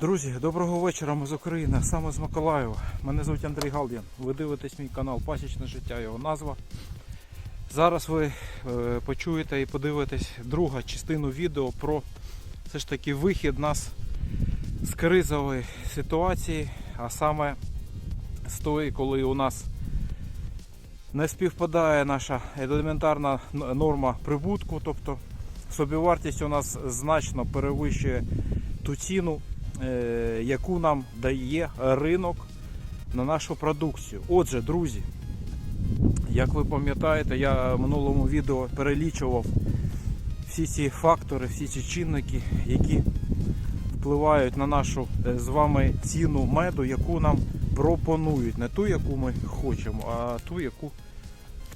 Друзі, доброго вечора, ми з України, саме з Миколаєва. Мене звуть Андрій Галдін. Ви дивитесь мій канал Пасічне життя, його назва. Зараз ви е, почуєте і подивитесь другу частину відео про все ж таки вихід нас з кризової ситуації, а саме з тої, коли у нас не співпадає наша елементарна норма прибутку, тобто собівартість у нас значно перевищує ту ціну, яку нам дає ринок на нашу продукцію. Отже, друзі, як ви пам'ятаєте, я в минулому відео перелічував всі ці фактори, всі ці чинники, які впливають на нашу е, з вами ціну меду, яку нам пропонують. Не ту, яку ми хочемо, а ту, яку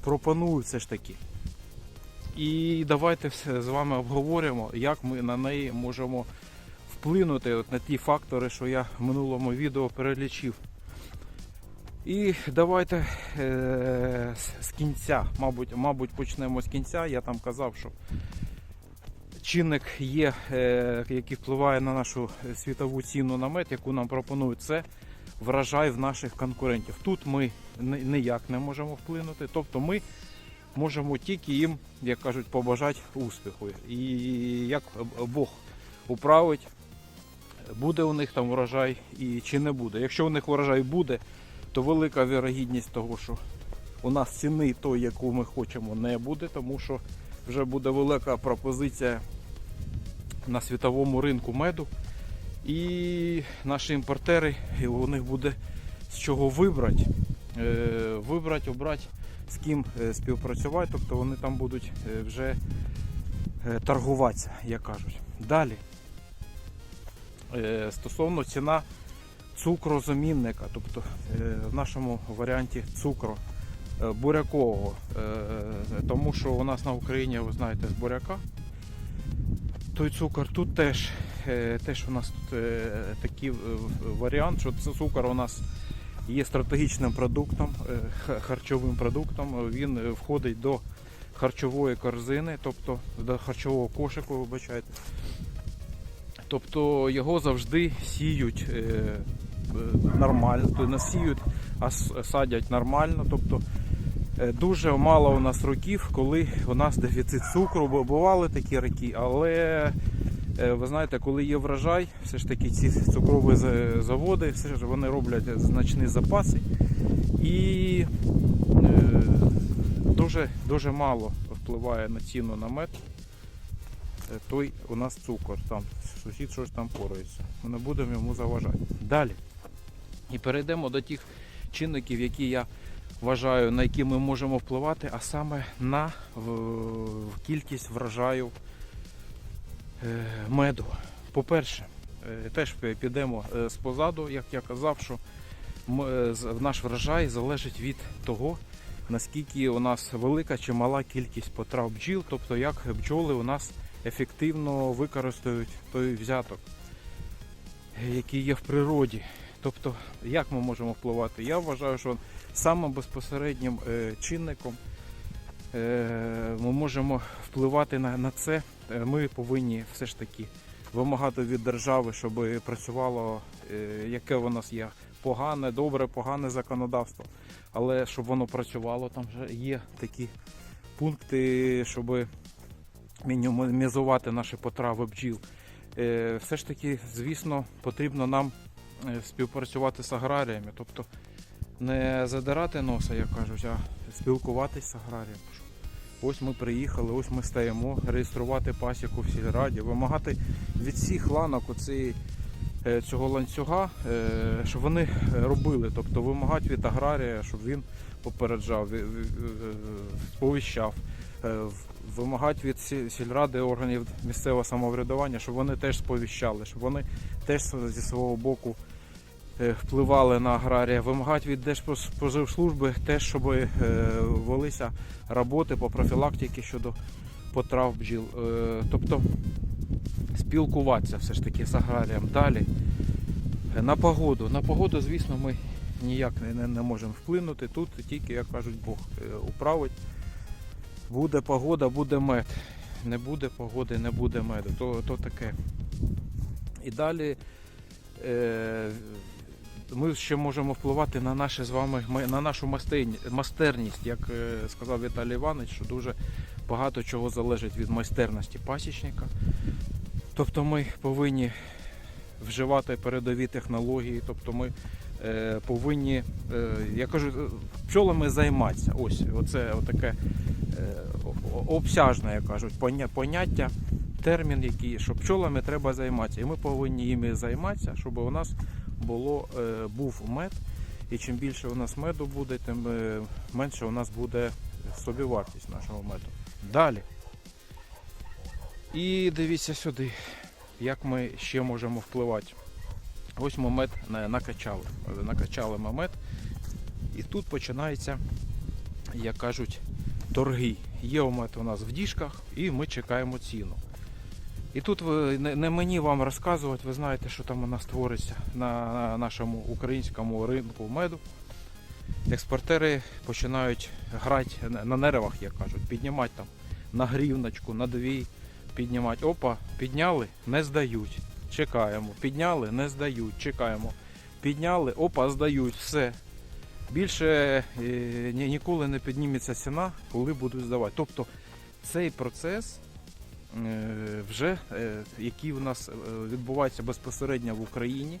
пропонують все ж таки. І давайте все з вами обговоримо, як ми на неї можемо вплинути от на ті фактори, що я в минулому відео перелічив. І давайте е, з- кінця, мабуть, мабуть, почнемо з кінця. Я там казав, що чинник є, е, який впливає на нашу світову ціну на мед, яку нам пропонують, це врожай в наших конкурентів. Тут ми ніяк не можемо вплинути. Тобто ми можемо тільки їм, як кажуть, побажати успіху. І як Бог управить, буде у них там врожай і чи не буде. Якщо у них врожай буде, то велика вірогідність того, що у нас ціни той, яку ми хочемо, не буде, тому що вже буде велика пропозиція на світовому ринку меду. І наші імпортери, і у них буде з чого вибрати. Е, вибрати, обрати, з ким е, співпрацювати, тобто вони там будуть е, вже торгуватися, як кажуть. Далі. Е, Стосовно ціна цукрозамінника, тобто е, в нашому варіанті цукру е, бурякового, тому що у нас на Україні, ви знаєте, з буряка. Той цукор тут теж, теж у нас тут такий варіант, що цукор у нас є стратегічним продуктом, харчовим продуктом. Він входить до харчової корзини, тобто до харчового кошику, вибачайте. Тобто його завжди сіють е, е, нормально, то не сіють, а садять нормально. Тобто е, дуже мало у нас років, коли у нас дефіцит цукру, бо бували такі роки, але ви знаєте, коли є врожай, все ж таки ці цукрові заводи, все ж вони роблять значні запаси і дуже, дуже мало впливає на ціну на мед. Е, Той у нас цукор, там сусід щось там порається. Ми не будемо йому заважати. Далі. І перейдемо до тих чинників, які я вважаю, на які ми можемо впливати, а саме на кількість врожаю е, меду. По-перше, е, теж підемо з позаду, як я казав, що наш врожай залежить від того, наскільки у нас велика чи мала кількість потрав бджіл, тобто як бджоли у нас ефективно використають той взяток, який є в природі. Тобто, як ми можемо впливати? Я вважаю, що самим безпосереднім е, чинником е, ми можемо впливати на, це. Е, Ми повинні все ж таки вимагати від держави, щоб працювало, яке у нас є погане, добре, погане законодавство. Але щоб воно працювало, там вже є такі пункти, щоб мінімізувати наші потрави бджіл. Е, Все ж таки, звісно, потрібно нам е, співпрацювати з аграріями, тобто не задирати носа, як кажуть, а спілкуватись з аграрієм. Ось ми приїхали, ось ми стаємо, реєструвати пасіку в сільраді, вимагати від всіх ланок оцієї, е, цього ланцюга, е, щоб вони робили, тобто вимагати від аграрія, щоб він попереджав, ві- ві- е, сповіщав, е, вимагати від сільради органів місцевого самоврядування, щоб вони теж сповіщали, щоб вони теж зі свого боку е, впливали на аграрія, вимагати від Держспоживслужби теж, щоб е, велися роботи по профілактиці щодо потрав бджіл. Е, Тобто спілкуватися все ж таки з аграрієм. Далі е, на погоду. На погоду, звісно, ми ніяк не, не, не можемо вплинути. Тут тільки, як кажуть, Бог е, управить. Буде погода, буде мед. Не буде погоди, не буде меду. То, то таке. І далі е, ми ще можемо впливати на наші з вами на нашу майстерність, як е, сказав Віталій Іванович, що дуже багато чого залежить від майстерності пасічника. Тобто ми повинні вживати передові технології, тобто ми е, повинні, е, я кажу, е, пчолами займатися. Ось оце е, о- обсяжне, як кажуть, поняття, термін, який, що пчолами треба займатися. І ми повинні їми займатися, щоб у нас було, е, був мед. І чим більше у нас меду буде, тим е, менше у нас буде собівартість нашого меду. Далі. І дивіться сюди, як ми ще можемо впливати. Ось ми мед накачали. Е, Накачали ми мед. І тут починається, як кажуть, торги. Є мед у нас в діжках, і ми чекаємо ціну. І тут ви, не, мені вам розказувати, ви знаєте, що там у нас твориться на, на нашому українському ринку меду. Експортери починають грати на нервах, як кажуть, піднімати там на грівночку, на дві, піднімати. Опа, підняли, не здають. Чекаємо. Підняли, не здають. Чекаємо. Підняли, опа, здають. Все. Більше е, ніколи не підніметься ціна, коли будуть здавати. Тобто цей процес е, вже, е, який у нас відбувається безпосередньо в Україні,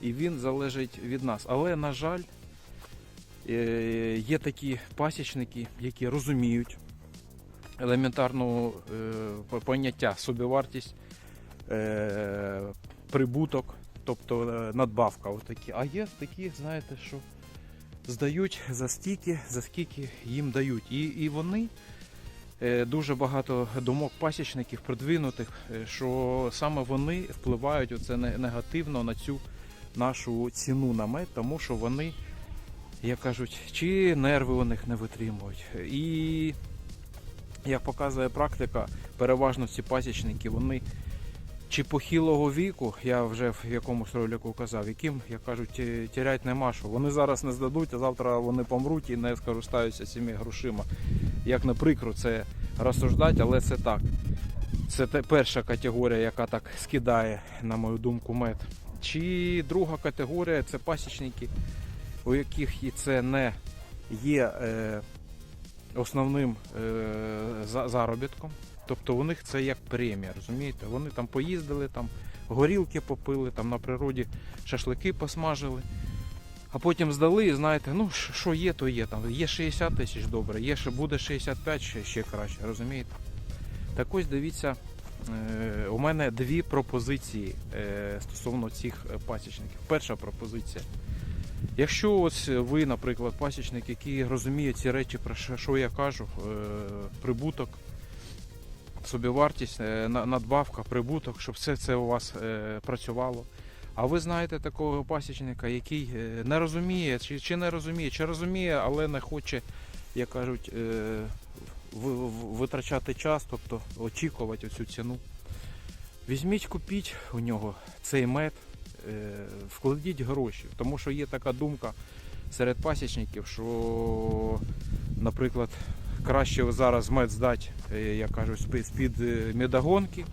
і він залежить від нас. Але, на жаль, є такі пасічники, які розуміють елементарну поняття собівартість, прибуток, тобто надбавка. Отакі. А є такі, знаєте, що здають за стільки, за скільки їм дають. І, і вони е, дуже багато думок пасічників продвинутих, е, що саме вони впливають оце негативно на цю нашу ціну на мед, тому що вони, як кажуть, чи нерви у них не витримують. І як показує практика, переважно ці пасічники, вони чи похилого віку, я вже в якомусь ролику казав, яким, як кажуть, ті- тірять нема що. Вони зараз не здадуть, а завтра вони помруть і не скористаються цими грошима. Як не прикро це розсуждати, але це так. Це перша категорія, яка так скидає, на мою думку, мед. Чи друга категорія це пасічники, у яких і це не є е, основним е, заробітком. Тобто у них це як премія, розумієте? Вони там поїздили, там горілки попили, там на природі шашлики посмажили. А потім здали і знаєте, ну що- є, то є. Там є 60 тисяч добре, є ще буде 65 ще, ще краще, розумієте? Так ось дивіться, е, у мене дві пропозиції е, стосовно цих е, пасічників. Перша пропозиція. Якщо ось ви, наприклад, пасічник, який розуміє ці речі, про що, я кажу, прибуток, собівартість, е, на- надбавка, прибуток, щоб все це у вас е, працювало. А ви знаєте такого пасічника, який е, не розуміє, чи, чи не розуміє, чи розуміє, але не хоче, як кажуть, витрачати час, тобто очікувати цю ціну. Візьміть, купіть у нього цей мед, вкладіть гроші, тому що є така думка серед пасічників, що, наприклад, краще зараз мед здати, е, як кажуть, з-під- е, медогонки,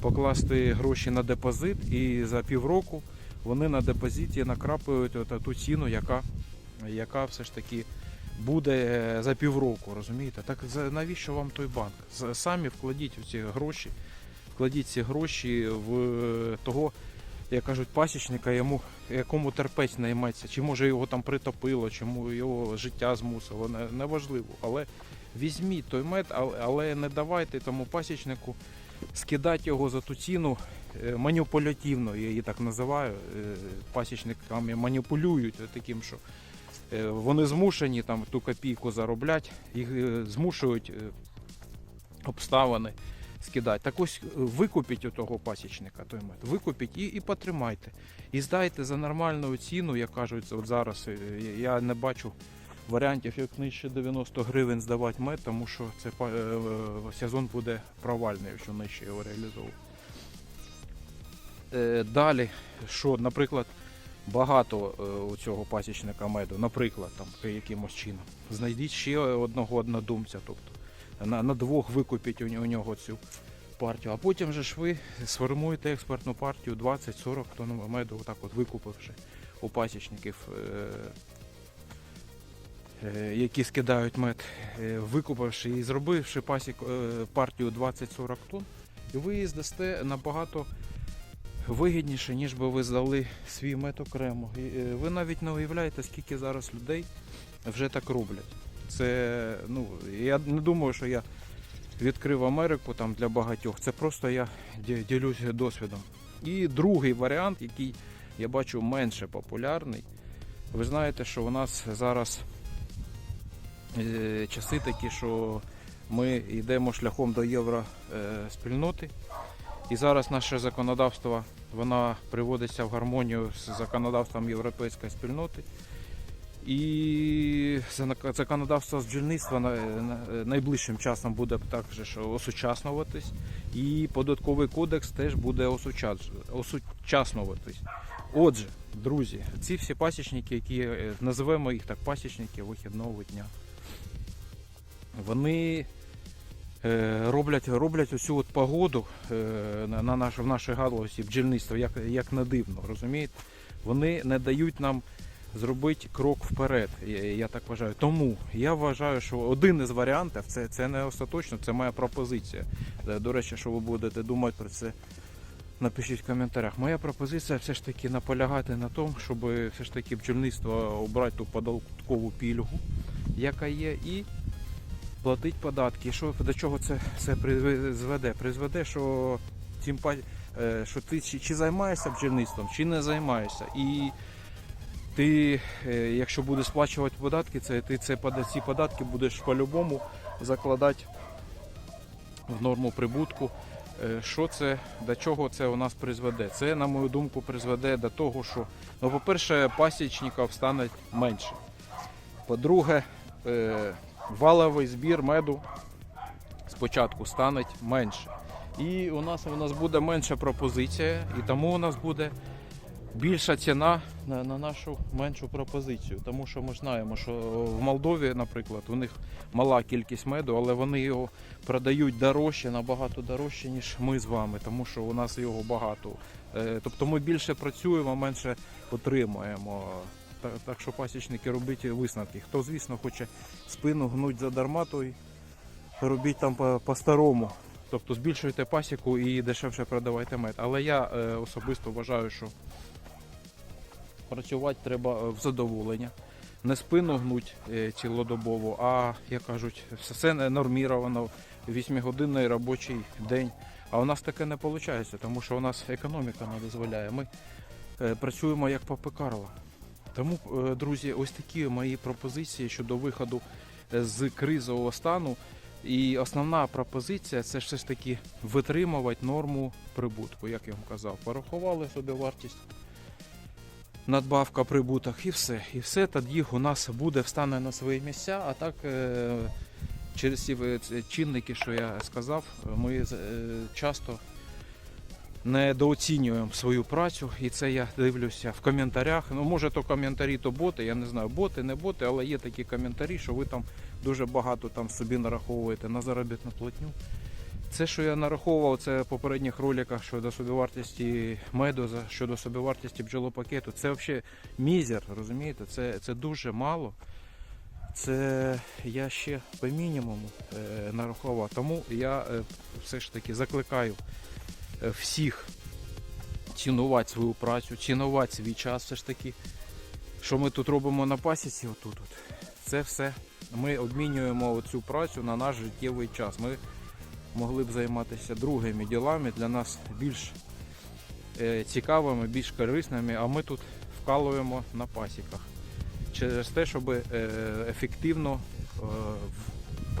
покласти гроші на депозит і за півроку вони на депозиті накрапають от ту ціну, яка, яка все ж таки буде е, за півроку, розумієте? Так навіщо вам той банк? Самі вкладіть ці гроші, вкладіть ці гроші в того, як кажуть, пасічника, йому, якому терпець наймається, чи може його там притопило, чому його життя змусило, не- неважливо. Але візьміть той мед, але- не давайте тому пасічнику скидати його за ту ціну е, маніпулятивно, я її так називаю. Е, Пасічниками маніпулюють таким, що е, вони змушені там ту копійку заробляти, їх змушують обставини скидати. Так ось викупіть у того пасічника той мед, викупіть і, і потримайте. І здайте за нормальну ціну, як кажуть, от зараз я не бачу варіантів, як нижче 90 гривень здавати мед, тому що це е, е, сезон буде провальний, якщо нижче його реалізовувати. Е, Далі, що, наприклад, багато у цього пасічника меду, наприклад, там якимось чином. Знайдіть ще одного однодумця, тобто на, на двох викупіть у, нього цю партію. А потім же ж ви сформуєте експертну партію 20-40 тонн меду, отак от викупивши у пасічників, які скидають мед, е, викупивши і зробивши пасік, е, партію 20-40 тонн, ви її здасте набагато вигідніше, ніж би ви здали свій мед окремо. Е, ви навіть не уявляєте, скільки зараз людей вже так роблять. Це, ну, я не думаю, що я відкрив Америку там для багатьох. Це просто я ділюся досвідом. І другий варіант, який я бачу менше популярний. Ви знаєте, що у нас зараз е, часи такі, що ми йдемо шляхом до євро е. І зараз наше законодавство воно приводиться в гармонію з законодавством європейської спільноти. І законодавство з бджільництва на- на- найближчим часом буде також осучаснюватись. І податковий кодекс теж буде осучаснюватись. Отже, друзі, ці всі пасічники, які е, називаємо їх так пасічники вихідного дня, вони е, роблять, роблять оцю от погоду е, на, на наш, в нашій галузі бджільництва, як, як не дивно, розумієте? Вони не дають нам зробити крок вперед, я, я так вважаю. Тому я вважаю, що один із варіантів це, це не остаточно, це моя пропозиція. Е, До речі, що ви будете думати про це, напишіть в коментарях. Моя пропозиція все ж таки наполягати на тому, щоб все ж таки бджільництво обрати ту податкову пільгу, яка є, і платить податки. Що до чого це все призведе? Призведе, що тим е, що ти чи, займаєшся бджільництвом, чи не займаєшся. І ти, е, якщо будеш сплачувати податки, це ти це ці податки будеш по-любому закладати в норму прибутку. Е, Що це, до чого це у нас призведе? Це, на мою думку, призведе до того, що, ну, по-перше, пасічників стане менше. По-друге, валовий збір меду спочатку стане менше. І у нас, у нас буде менша пропозиція, і тому у нас буде більша ціна на, на нашу меншу пропозицію. Тому що ми знаємо, що в Молдові, наприклад, у них мала кількість меду, але вони його продають дорожче, набагато дорожче, ніж ми з вами, тому що у нас його багато. Е, Тобто ми більше працюємо, менше отримуємо. Так, так що пасічники робіть висновки. Хто, звісно, хоче спину гнуть задарма, той робіть там по- по-старому. Тобто збільшуйте пасіку і дешевше продавайте мед. Але я е, особисто вважаю, що працювати треба е, в задоволення. Не спину гнуть е, цілодобово, а, як кажуть, все норміровано, 8-годинний робочий день. А у нас таке не виходить, тому що у нас економіка не дозволяє. Ми е, працюємо як папи Карла. Тому, е, друзі, ось такі мої пропозиції щодо виходу е, з кризового стану. І основна пропозиція це все ж таки витримувати норму прибутку, як я вам казав. Порахували собі вартість, надбавка прибуток і все. І все тоді у нас буде встане на свої місця. А так е, через ці чинники, що я сказав, ми часто недооцінюємо свою працю, і це я дивлюся в коментарях. Ну, може, то коментарі, то боти, я не знаю, боти, не боти, але є такі коментарі, що ви там дуже багато там собі нараховуєте на заробітну платню. Це, що я нараховував, це в попередніх роликах щодо собівартості меду, щодо собівартості бджолопакету. Це взагалі мізер, розумієте? Це, це дуже мало. Це я ще по мінімуму е, нарахував. Тому я е, все ж таки закликаю всіх цінувати свою працю, цінувати свій час. Все ж таки, що ми тут робимо на пасіці, отут, от, це все ми обмінюємо цю працю на наш життєвий час. Ми могли б займатися другими ділами для нас більш е, цікавими, більш корисними, а ми тут вкалуємо на пасіках через те, щоб е, ефективно е,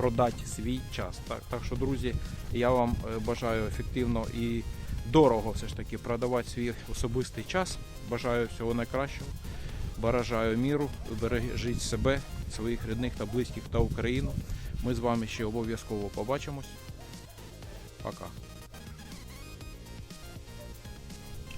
продати свій час. Так, так що, друзі, я вам е, бажаю ефективно і дорого все ж таки продавати свій особистий час. Бажаю всього найкращого. Бажаю міру, бережіть себе, своїх рідних та близьких та Україну. Ми з вами ще обов'язково побачимось. Пока.